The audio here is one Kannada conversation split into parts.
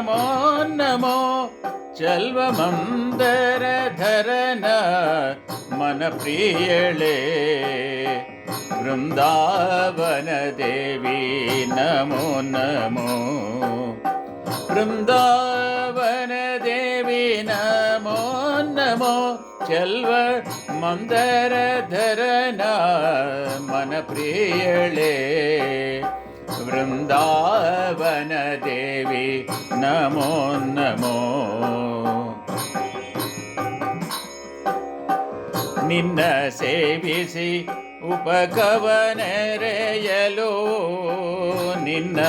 നമോ നമോ ചൽവമന്ദരധരന മനപ്രിയളേ വൃന്ദാവനദേവി നമോ നമോ വൃന്ദാവനദേവി നമോ നമോ ചെൽവ മന്ദരധരന മനപ്രിയളേ ವೃಂದಾವನ ದೇವಿ ನಮೋ ನಮೋ. ನಿನ್ನ ಸೇವಿಸಿ ಉಪಕವನರೆಯಲು ನಿನ್ನ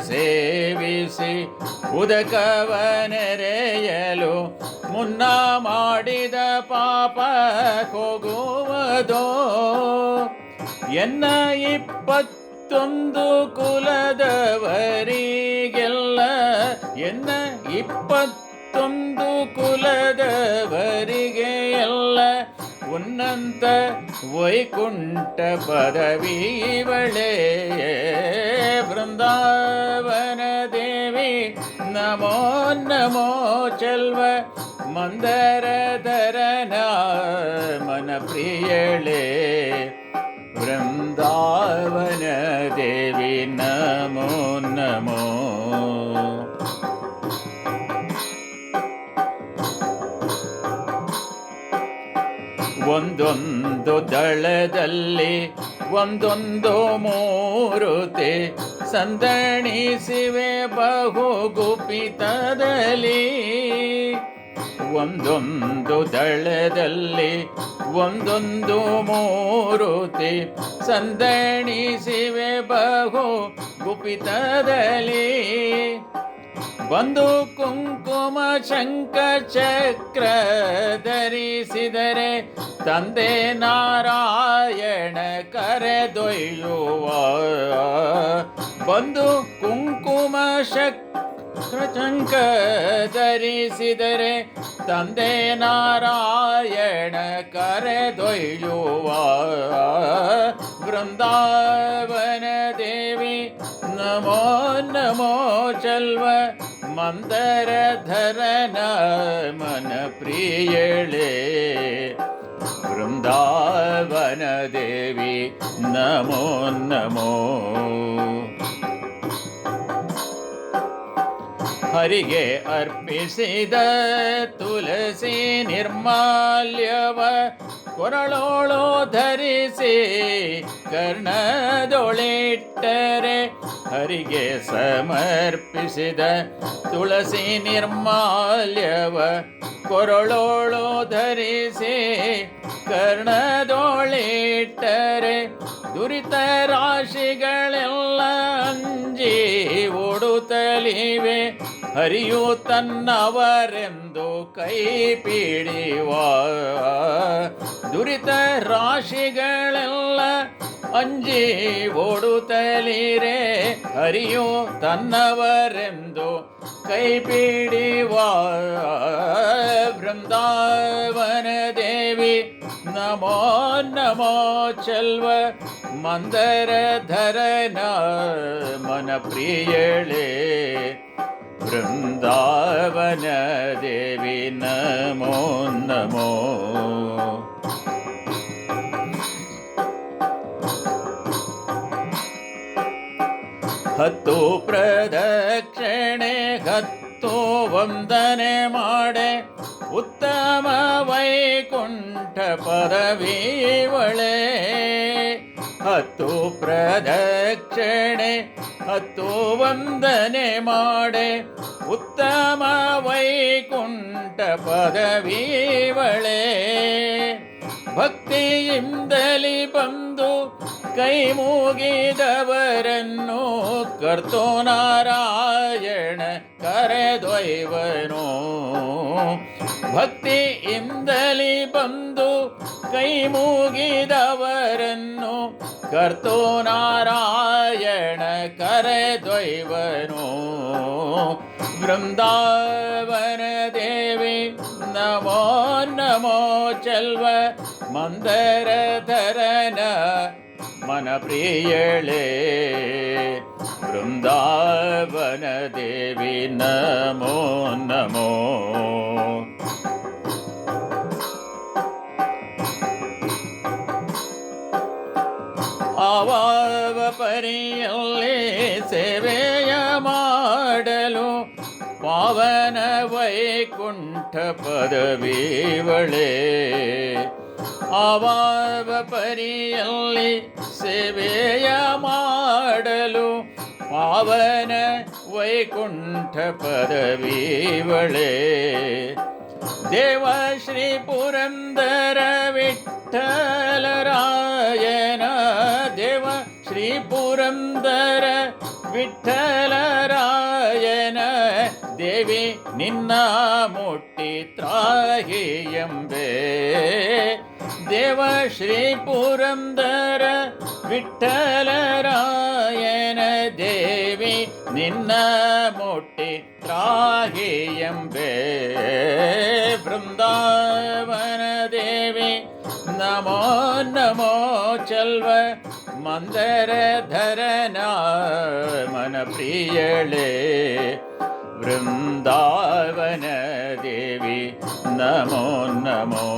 ಸೇವಿಸಿ ಉದಕವನರೆಯಲು ಮುನ್ನ ಮಾಡಿದ ಪಾಪ ಹೋಗುವುದೋ ಎನ್ನ ಇಪ್ಪತ್ತೊಂದು ಕುಲದವರಿಗೆಲ್ಲ ಎನ್ನ ಇಪ್ಪತ್ತೊಂದು ಕುಲದವರಿಗೆ ಎಲ್ಲ ಉನ್ನಂತ ವೈಕುಂಠ ಪದವಿವಳೆ ಬೃಂದಾವನ ದೇವಿ ನಮೋ ನಮೋ ಚಲ್ವ ಮಂದರ ಧರನ ಮನ ಪ್ರಿಯಳೆ ವೃಂದಾವನ ಒಂದೊಂದು ದಳದಲ್ಲಿ, ಒಂದೊಂದು ಮೂರುತಿ ಸಂದಣಿಸಿವೆ ಬಹು ಗುಪಿತದಲ್ಲಿ ಒಂದೊಂದು ದಳದಲ್ಲಿ, ಒಂದೊಂದು ಮೂರುತಿ ಸಂದಣಿಸಿವೆ ಬಹು ಗುಪಿತದಲ್ಲಿ ಬಂದು ಕುಂಕುಮ ಶಂಕ ಚಕ್ರ ಧರಿಸಿದರೆ ತಂದೆ ನಾರಾಯಣ ಕರೆದೊಯ್ಯುವ. ಬಂದು ಕುಂಕುಮ ಶಕ್ರ ಚಂಕ ಧರಿಸಿದರೆ ತಂದೆ ನಾರಾಯಣ ಕರೆದೊಯ್ಯುವ. ಬೃಂದಾವನ ದೇವಿ, ನಮೋ ನಮೋ ಚಲ್ವ, ಮಂದರ ಧರನ ಮನ ಪ್ರಿಯಳೆ. ಬೃಂದಾವನ ದೇವಿ ನಮೋ ನಮೋ. ಹರಿಗೆ ಅರ್ಪಿಸಿದ ತುಳಸಿ ನಿರ್ಮಾಲ್ಯವ ಕೊರಳೋಳು ಧರಿಸಿ ಕರ್ಣದೊಳಿಟ್ಟರೆ ಹರಿಗೆ ಸಮರ್ಪಿಸಿದ ತುಳಸಿ ನಿರ್ಮಾಲ್ಯವ ಕೊರಳೋಳು ಧರಿಸಿ ಕರ್ಣದೊಳಿಟ್ಟರೆ ದುರಿತ ರಾಶಿಗಳೆಲ್ಲ ಅಂಜಿ ಓಡುತ್ತಲಿವೆ. ಹರಿಯು ತನ್ನವರೆಂದು ಕೈ ಪೀಡಿವ. ದುರಿತ ರಾಶಿಗಳೆಲ್ಲ ಅಂಜಿ ಓಡುತ್ತಲಿರೆ. ಹರಿಯು ತನ್ನವರೆಂದು ಕೈ ಪೀಡಿವ. ಬೃಂದಾವನ ದೇವಿ ನಮೋ ನಮೋ ಚಲ್ವ ಮಂದರ ಧರನ ಮನ ಪ್ರಿಯಳೆ ಬೃಂದಾವನ ದೇವಿ ನಮೋ ನಮೋ ಹತ್ತು ಪ್ರದಕ್ಷಿಣೆ ಹತ್ತು ವಂದನೆ ಮಾಡೆ ಉತ್ತಮ ವೈಕುಂಠ ಪದವಿವಳೆ ಹತ್ತು ಪ್ರದಕ್ಷಿಣೆ ಹತ್ತು ವಂದನೆ ಮಾಡೆ. ಉತ್ತಮ ವೈಕುಂಠ ಪದವಿವಳೆ ಭಕ್ತಿಯಿಂದಲಿ ಬಂದು ಕೈ ಮುಗಿದವರನ್ನು ಕರ್ತೋ ನಾರಾಯಣ ಕರೆದೊಯ್ವನು. ಭಕ್ತಿಯಿಂದಲಿ ಬಂದು ಕೈ ಮುಗಿದವರನ್ನು ಕರ್ತೋ ನಾರಾಯಣ ಕರೆದೊಯ್ವನು. ಬೃಂದಾವನ ದೇವಿ, ನಮೋ ನಮೋ ಚಲ್ವ, ಮಂದರ ಧರನ ಮನ ಪ್ರಿಯಳೇ ಬೃಂದಾವನ ದೇವಿ ನಮೋ ನಮೋ ಆವಾವ ಪರಿಯಲ್ಲಿ ಸೇವೆಯ ಮಾಡಲು ಪಾವನ ವೈಕುಂಠ ಪದವಿವಳೆ ಆವಾವ ಪರಿಯಲ್ಲಿ ಸೇವೆಯ ಮಾಡಲು ಪಾವನ ವೈಕುಂಠ ಪದವಿವಳೆ. ದೇವ ಶ್ರೀ ಪುರಂದರ ವಿಠಲರಾಯನ ದೇವ ಶ್ರೀ ಪುರಂದರ ವಿಠಲರಾಯನ ದೇವಿ ನಿನ್ನ ಮುಟ್ಟಿ ತ್ರಾಹಿ ಎಂಬೆ. ദേവ ശ്രീ പുരന്തര വിട്ടലരായന ദേവി നിന്ന മുട്ടി ത്രാഹിയം പേ വൃന്ദാവന ദേവി നമോ നമോ ചെൽവ മന്ദരധരന മനപ്രിയളേ. വൃന്ദാവന ദേവി നമോ നമോ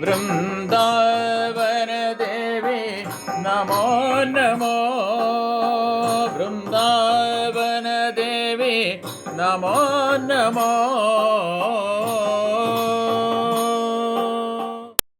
വൃന്ദാവനദേവി നമോ നമോ. വൃന്ദാവനദേവി നമോ നമോ.